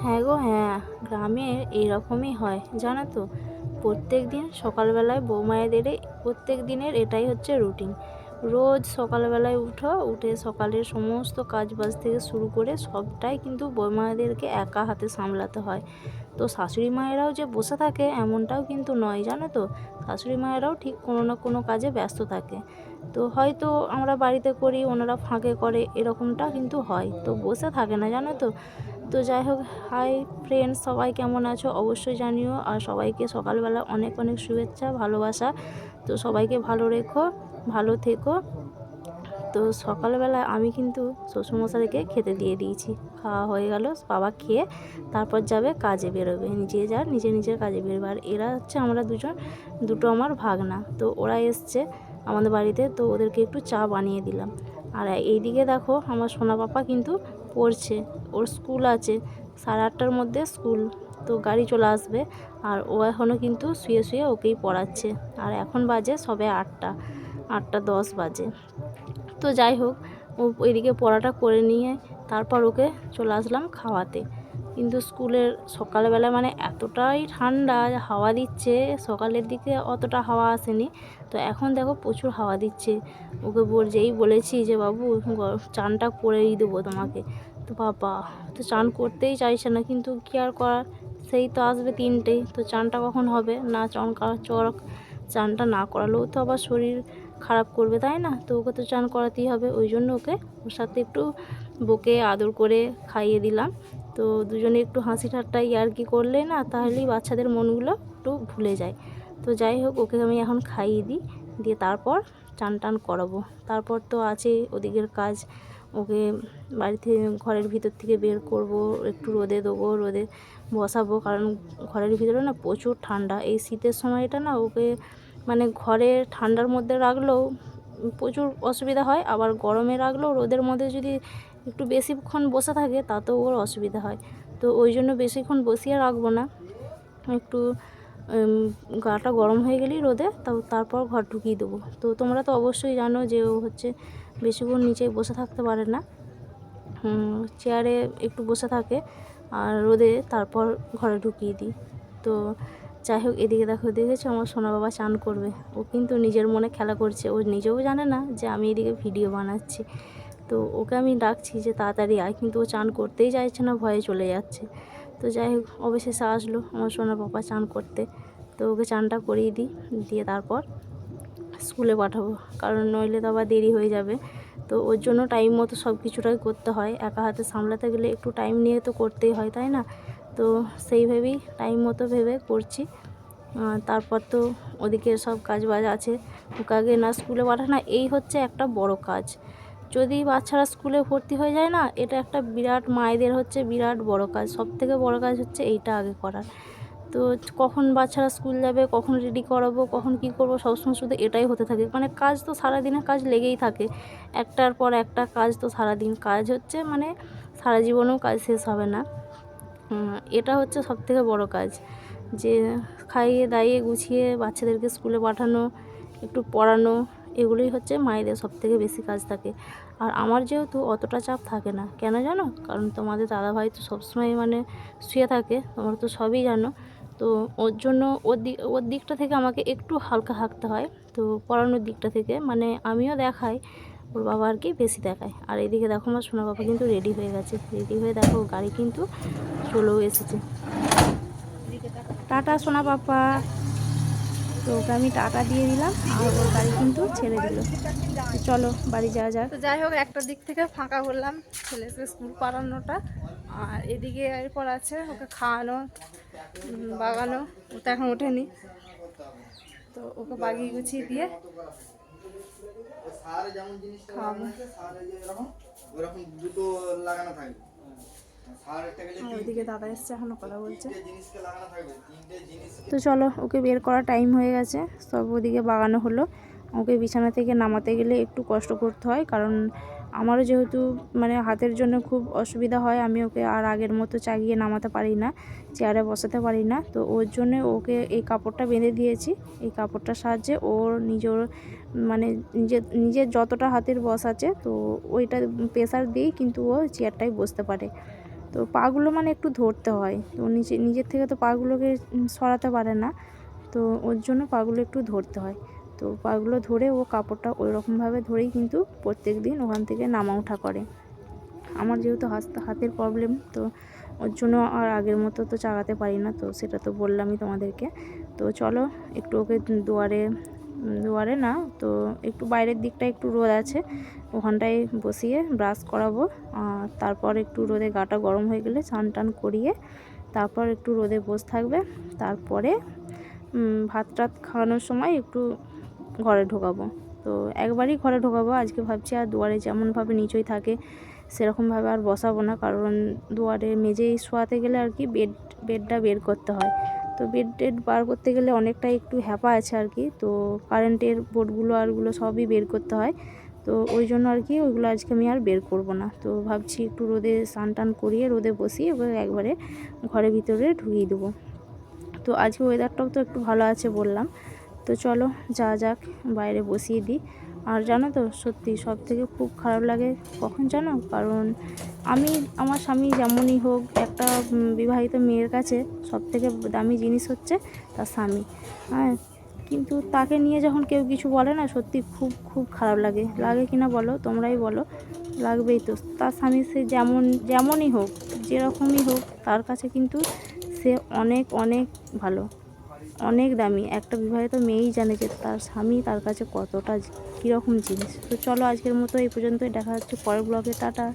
হ্যাঁ গো হ্যাঁ গ্রামে এইরকমই হয়, জানো তো? প্রত্যেক দিন সকালবেলায় বৌমায়েদের প্রত্যেক দিনের এটাই হচ্ছে রুটিন রোজ সকালবেলায় উঠো, উঠে সকালের সমস্ত কাজবাজ থেকে শুরু করে সবটাই কিন্তু বৌমায়েদেরকে একা হাতে সামলাতে হয়। তো শাশুড়ি মায়েরাও যে বসে থাকে এমনটাও কিন্তু নয়, জানো তো? শাশুড়ি মায়েরাও ঠিক কোনো না কোনো কাজে ব্যস্ত থাকে। তো হয়তো আমরা বাড়িতে করি, ওনারা ফাঁকে করে, এরকমটা কিন্তু হয়। তো বসে থাকে না, জানো তো? তো যাই হোক, হাই ফ্রেন্ডস, সবাই কেমন আছো? অবশ্যই জানিও। আর সবাইকে সকালবেলা অনেক অনেক শুভেচ্ছা, ভালোবাসা। তো সবাইকে ভালো রেখো। ভালো থেকো। তো সকালবেলা আমি কিন্তু শ্বশুরমশাইকে খেতে দিয়ে দিয়েছি। খাওয়া হয়ে গেল, বাবা খেয়ে তারপর যাবে কাজে বেরোবে। নিজে যার নিজে নিজের কাজে বেরোবে। আর এরা হচ্ছে আমরা দুজন, দুটো আমার ভাগনা। তো ওরা এসছে আমাদের বাড়িতে, তো ওদেরকে একটু চা বানিয়ে দিলাম। আর এইদিকে দেখো আমার সোনা পাপা কিন্তু পড়ছে। ওর স্কুল আছে, সাড়ে আটটার মধ্যে স্কুল। তো গাড়ি চলে আসবে। আর ও এখনও কিন্তু শুয়ে শুয়ে ওকেই পড়াচ্ছে। আর এখন বাজে সবে আটটা। আটটা দশ বাজে। তো যাই হোক ওইদিকে পড়াটা করে নিয়ে তারপর ওকে চলে আসলাম খাওয়াতে। কিন্তু স্কুলের সকালবেলা মানে এতটাই ঠান্ডা হাওয়া দিচ্ছে, সকালের দিকে অতটা হাওয়া আসেনি। তো এখন দেখো প্রচুর হাওয়া দিচ্ছে। ওকে বল, যেই বলেছি যে, বাবু চানটা করেই দেবো তোমাকে। তো বাবা, তো চান করতেই চাইছে না, কিন্তু কী আর করার? সেই তো আসবে তিনটেই তো চানটা কখন হবে? না চান করা চর, চানটা না করালেও তো আবার শরীর খারাপ করবে, তাই না? তো ওকে তো চান করাতেই হবে। ওই জন্য ওকে ওর সাথে একটু বকে আদর করে খাইয়ে দিলাম। তো দুজনে একটু হাসি ঠাট্টা ইয়ার্কি করলে না, তাহলেই বাচ্চাদের মনগুলো একটু ভুলে যায়। তো যাই হোক, ওকে আমি এখন খাইয়ে দিই। দিয়ে তারপর চান টান করাবো। তারপর তো আছে ওদিকের কাজ। ওকে বাড়িতে ঘরের ভিতর থেকে বের করব, একটু রোদে দেবো, রোদে বসাবো। কারণ ঘরের ভিতরে না প্রচুর ঠান্ডা। এই শীতের সময়টা না ওকে মানে ঘরে ঠান্ডার মধ্যে রাখলেও প্রচুর অসুবিধা হয়, আবার গরমে রাখলেও রোদের মধ্যে যদি একটু বেশিক্ষণ বসে থাকে তাতেও ওর অসুবিধা হয়। তো ওই জন্য বেশিক্ষণ বসিয়ে রাখব না। একটু গাটা গরম হয়ে গেলেই রোদে, তাও তারপর ঘর ঢুকিয়ে দেবো। তো তোমরা তো অবশ্যই জানো যে ও হচ্ছে বেশিক্ষণ নিচে বসে থাকতে পারে না। চেয়ারে একটু বসে থাকে, আর রোদে তারপর ঘরে ঢুকিয়ে দিই। তো যাই হোক, এদিকে দেখো দেখেছ? আমার সোনা বাবা চান করবে। ও কিন্তু নিজের মনে খেলা করছে। ও নিজেও জানে না যে আমি এদিকে ভিডিও বানাচ্ছি। তো ওকে আমি ডাকছি যে তাড়াতাড়ি আয়, কিন্তু ও চান করতেই চাইছে না, ভয়ে চলে যাচ্ছে। তো যাই হোক, অবশেষে আসলো আমার সোনা বাবা চান করতে। তো ওকে চানটা করিয়ে দিই, দিয়ে তারপর স্কুলে পাঠাবো। কারণ নইলে তো আবার দেরি হয়ে যাবে। তো ওর জন্য টাইম মতো সব কিছুটাই করতে হয়। একা হাতে সামলাতে গেলে একটু টাইম নিয়ে তো করতেই হয়, তাই না? তো সেইভাবেই টাইম মতো ভেবে করছি। তারপর তো ওদিকে সব কাজ বাজ আছে। ওকে না স্কুলে পাঠানো, এই হচ্ছে একটা বড় কাজ। যদি বাচ্চারা স্কুলে ভর্তি হয়ে যায় না, এটা একটা বিরাট মায়েদের হচ্ছে বিরাট বড় কাজ। সব থেকে বড় কাজ হচ্ছে এইটা আগে করার। তো কখন বাচ্চারা স্কুল যাবে, কখন রেডি করাবো, কখন কি করব, সবসময় শুধু এটাই হতে থাকে। মানে কাজ তো সারাদিনের কাজ লেগেই থাকে। একটার পর একটা কাজ তো সারাদিন। কাজ হচ্ছে মানে সারা জীবনেও কাজ শেষ হবে না। এটা হচ্ছে সব থেকে বড় কাজ। যে খাইয়ে দাইয়ে গুছিয়ে বাচ্চাদেরকে স্কুলে পাঠানো, একটু পড়ানো, এগুলোই হচ্ছে মায়েদের সব থেকে বেশি কাজ থাকে। আর আমার যেহেতু অতটা চাপ থাকে না, কেন জানো? কারণ তোমাদের দাদাভাই তো সবসময় মানে শুয়ে থাকে, তোমরা তো সবই জানো। তো ওর জন্য ওর ওর দিকটা থেকে আমাকে একটু হালকা থাকতে হয়। তো পড়ানোর দিকটা থেকে মানে আমিও দেখাই ওর বাবা আর কি বেশি দেখায়। আর এদিকে দেখো আমার সোনা বাবা কিন্তু রেডি হয়ে গেছে। রেডি হয়ে দেখো গাড়ি কিন্তু চলেও এসেছে। টাটা সোনা পাপা তো ওকে আমি টাটা দিয়ে দিলাম, আর ওর গাড়ি কিন্তু ছেড়ে দিল। চলো, বাড়ি যাওয়া যাক। তো যাই হোক, একটা দিক থেকে ফাঁকা করলাম ছেলেকে স্কুল পাড়ানোটা। আর এদিকে এরপর আছে ওকে খাওয়ানো বাগানো। ও তো এখন ওঠেনি। তো ওকে বাগিয়ে গুছিয়ে দিয়ে সার যেমন জিনিসটা লাগানো আছে সারে যে এরকম ওরকম দুটো লাগানো থাকবে। তো চলো ওকে বের করার টাইম হয়ে গেছে। সব ওদিকে বাগানো হলো। ওকে বিছানা থেকে নামাতে গেলে একটু কষ্ট করতে হয় কারণ আমারও যেহেতু মানে হাতের জন্য খুব অসুবিধা হয় আমি ওকে আর আগের মতো চাগিয়ে নামাতে পারি না চেয়ারে বসাতে পারি না। তো ওর জন্য ওকে এই কাপড়টা বেঁধে দিয়েছি। এই কাপড়টার সাহায্যে ওর নিজের মানে নিজের নিজের যতটা হাতের বস আছে, তো ওইটা প্রেশার দিয়েই কিন্তু ও চেয়ারটায় বসতে পারে। তো পাগুলো মানে একটু ধরতে হয়, তো নিজে, নিজের থেকে তো পাগুলোকে সরাতে পারে না, তো ওর জন্য পাগুলো একটু ধরতে হয়। তো পাগুলো ধরে ও কাপড়টা ওই রকমভাবে ধরেই কিন্তু প্রত্যেক দিন ওখান থেকে নামা ওঠা করে। আমার যেহেতু হাত হাতের প্রবলেম তো ওর জন্য আর আগের মতো তো চাগাতে পারি না, তো সেটা তো বললামই তোমাদেরকে। তো চলো, একটু ওকে দুয়ারে দুয়ারে না, তো একটু বাইরের দিকটা একটু রোদ আছে, ওখানটায় বসিয়ে ব্রাশ করাবো, আর তারপর একটু রোদে গাটা গরম হয়ে গেলে স্নান টান করিয়ে তারপর একটু রোদে বসে থাকবে, তারপরে ভাত টাত খাওয়ানোর সময় একটু ঘরে ঢোকাবো। তো একবারই ঘরে ঢোকাবো, আজকে ভাবছি আর দুয়ারে যেমনভাবে নিচই থাকে, সেরকমভাবে আর বসাবো না, কারণ দুয়ারে মেঝেই শোয়াতে গেলে আর কি বেড বেডটা বের করতে হয়। তো বেড টেড বার করতে গেলে অনেকটাই একটু হ্যাপা আছে আর কি। তো কারেন্টের বোর্ডগুলো আরগুলো সবই বের করতে হয়। তো ওই জন্য আর কি ওইগুলো আজকে আমি আর বের করব না। তো ভাবছি একটু রোদে স্নান টান করিয়ে রোদে বসিয়ে ওকে একবারে ঘরের ভিতরে ঢুকিয়ে দেবো। তো আজকে ওয়েদারটাও তো একটু ভালো আছে বললাম। তো চলো যা যাক, বাইরে বসিয়ে দিই। আর জানো তো, সত্যি সব থেকে খুব খারাপ লাগে কখন জানো? কারণ আমি, আমার স্বামী যেমনই হোক একটা বিবাহিত মেয়ের কাছে সব থেকে দামি জিনিস হচ্ছে তার স্বামী। হ্যাঁ কিন্তু তাকে নিয়ে যখন কেউ কিছু বলে না, সত্যি খুব খুব খারাপ লাগে। লাগে কি না বলো, তোমরাই বলো, লাগবেই তো। তার স্বামী সে যেমন, যেমনই হোক, যেরকমই হোক, তার কাছে কিন্তু সে অনেক অনেক ভালো। অনেক দামি। একটা বিবাহিত মেয়েই জানে যে তার স্বামী তার কাছে কতটা কীরকম জিনিস। তো চলো আজকের মতো এই পর্যন্তই। দেখা হচ্ছে পরের ব্লগে। টাটা।